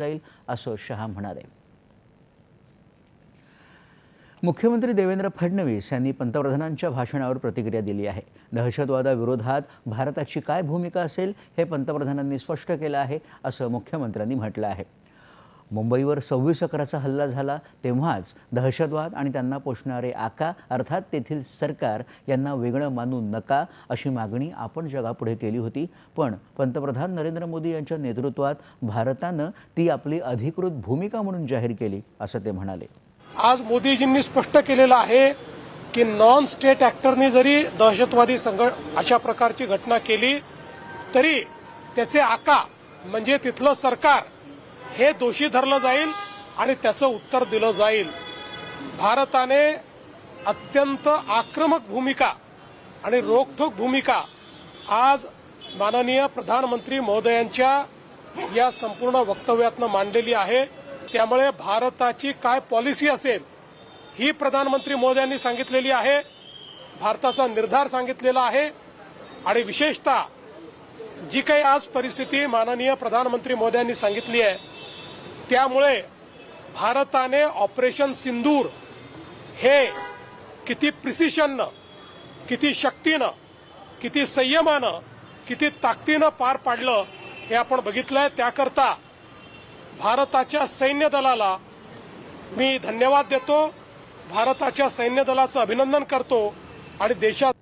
जाईल असं शहा म्हणाले. मुख्यमंत्री देवेंद्र फडणवीस यांनी पंतप्रधानांच्या भाषणावर प्रतिक्रिया दिली आहे. दहशतवादाविरोधात भारताची काय भूमिका असेल हे पंतप्रधानांनी स्पष्ट केलं आहे असं मुख्यमंत्र्यांनी म्हटलं आहे. मुंबईवर सव्वीस अकराचा हल्ला झाला तेव्हाच दहशतवाद आणि त्यांना पोषणारे आका अर्थात तेथील सरकार यांना वेगळं मानू नका अशी मागणी आपण जगापुढे केली होती. पण पंतप्रधान नरेंद्र मोदी यांच्या नेतृत्वात भारतानं ती आपली अधिकृत भूमिका म्हणून जाहीर केली असं ते म्हणाले. आज मोदीजींनी स्पष्ट केलेलं आहे की नॉन स्टेट ऍक्टरने जरी दहशतवादी संघट अशा प्रकारची घटना केली तरी त्याचे आका म्हणजे तिथलं सरकार हे दोषी धरलं जाईल आणि त्याचं उत्तर दिलं जाईल. भारताने अत्यंत आक्रमक भूमिका आणि रोखोक भूमिका आज माननीय प्रधानमंत्री महोदयांच्या या संपूर्ण वक्तव्यातनं मांडलेली आहे. त्यामुळे भारताची काय पॉलिसी असेल ही प्रधानमंत्री मोदयांनी सांगितलेली आहे. भारताचा निर्धार सांगितलेला आहे. आणि विशेषतः जी काही आज परिस्थिती माननीय प्रधानमंत्री मोदयांनी सांगितली आहे त्यामुळे भारताने ऑपरेशन सिंदूर हे किती प्रिसिशननं किती शक्तीनं किती संयमानं किती ताकदीनं पार पाडलं हे आपण बघितलंय. त्याकरता भारताच्या सैन्य दलाला मी धन्यवाद देतो. भारताच्या सैन्य दलाचं अभिनंदन करतो आणि देशात